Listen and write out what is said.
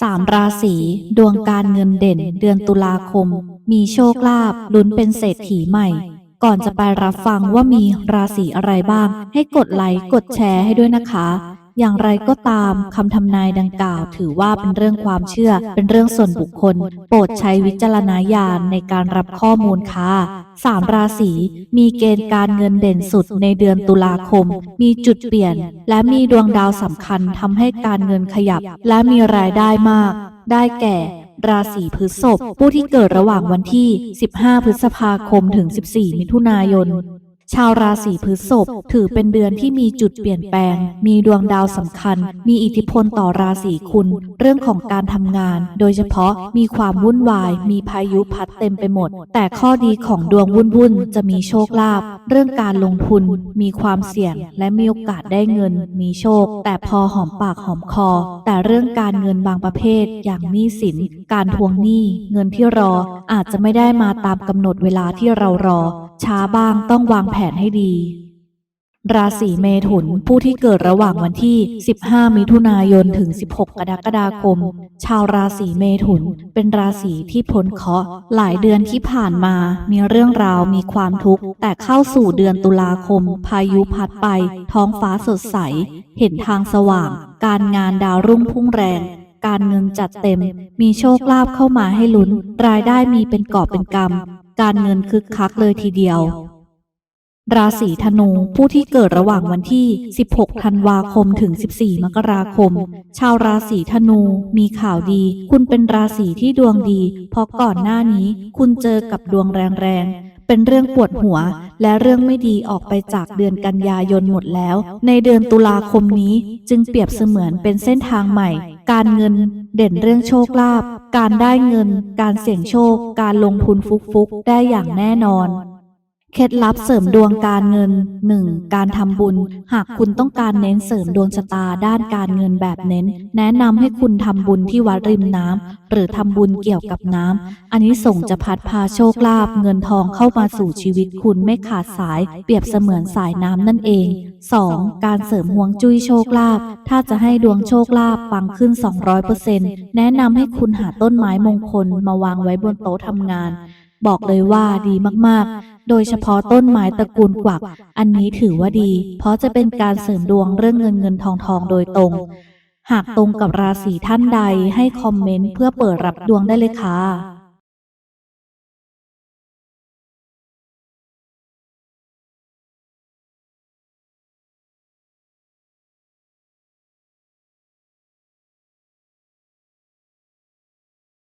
สามราศีดวงการเงินเด่นเดือนตุลาคม มีโชคลาภลุ้นเป็นเศรษฐีใหม่ ก่อนจะไปรับฟังว่ามีราศีอะไรบ้าง ให้กดไลค์กดแชร์ให้ด้วยนะคะ อย่างไรก็ตามคำทำนายดังกล่าว ถือว่าเป็นเรื่องความเชื่อ เป็นเรื่องส่วนบุคคล โปรดใช้วิจารณญาณในการรับข้อมูลค่ะสามราศีมีเกณฑ์การเงินเด่นสุดในเดือนตุลาคม มีจุดเปลี่ยน และมีดวงดาวสำคัญทำให้การเงินขยับ และมีรายได้มาก ได้แก่ราศีพฤษภผู้ที่เกิดระหว่างวันที่ 15 พฤษภาคมถึง 14 มิถุนายน ชาวราศีพฤษภถือเป็นเดือนที่มีจุดเปลี่ยนแปลง มีดวงดาวสำคัญ มีอิทธิพลต่อราศีคุณ เรื่องของการทำงาน โดยเฉพาะมีความวุ่นวาย มีพายุพัดเต็มไปหมด แต่ข้อดีของดวงวุ่นวุ่นจะมีโชคลาภ เรื่องการลงทุน มีความเสี่ยง และมีโอกาสได้เงิน มีโชค แต่พอหอมปากหอมคอ แต่เรื่องการเงินบางประเภท อย่างหนี้สิน การทวงหนี้ เงินที่รออาจจะไม่ได้มาตามกำหนดเวลาที่เรารอ ช้าบ้างต้องวางแผนให้ดี ราศีเมถุนผู้ที่เกิดระหว่างวันที่ 15 มิถุนายนถึง 16 กรกฎาคม ชาวราศีเมถุนเป็นราศีที่พ้นเคราะห์หลายเดือนที่ผ่านมา มีเรื่องราวมีความทุกข์ แต่เข้าสู่เดือนตุลาคม พายุพัดไป ท้องฟ้าสดใส เห็นทางสว่าง การงานดาวรุ่งพุ่งแรงการเงินจัดเต็ม มีโชคลาภเข้ามาให้ลุ้น รายได้มีเป็นกอบเป็นกำ การเงินคึกคักเลยทีเดียว ราศีธนูผู้ที่เกิดระหว่างวันที่ 16 ธันวาคมถึง 14 มกราคม ชาวราศีธนูมีข่าวดี คุณเป็นราศีที่ดวงดี เพราะก่อนหน้านี้คุณเจอกับดวงแรงๆ เป็นเรื่องปวดหัว และเรื่องไม่ดีออกไปจากเดือนกันยายนหมดแล้ว ในเดือนตุลาคมนี้จึงเปรียบเสมือนเป็นเส้นทางใหม่ การเงินเด่นเรื่องโชคลาภ การได้เงิน การเสี่ยงโชค การลงทุนฟุกๆ ได้อย่างแน่นอน เคล็ดลับเสริมดวงการเงิน 1. การทำบุญ หากคุณต้องการเน้นเสริมดวงชะตาด้านการเงินแบบเน้น แนะนำให้คุณทำบุญที่วัดริมน้ำหรือทำบุญเกี่ยวกับน้ำอันนี้ส่งจะพัดพาโชคลาภเงินทองเข้ามาสู่ชีวิตคุณไม่ขาดสาย เปรียบเสมือนสายน้ำนั่นเอง 2. การเสริมห่วงจุ้ยโชคลาภถ้าจะให้ดวงโชคลาภปังขึ้น 200%แนะนำให้คุณหาต้นไม้มงคลมาวางไว้บนโต๊ะทำงาน บอกเลยว่าดีมากๆ โดยเฉพาะต้นไม้ตระกูลกวัก อันนี้ถือว่าดี เพราะจะเป็นการเสริมดวงเรื่องเงินเงินทองทองโดยตรง หากตรงกับราศีท่านใดให้คอมเมนต์เพื่อเปิดรับดวงได้เลยค่ะ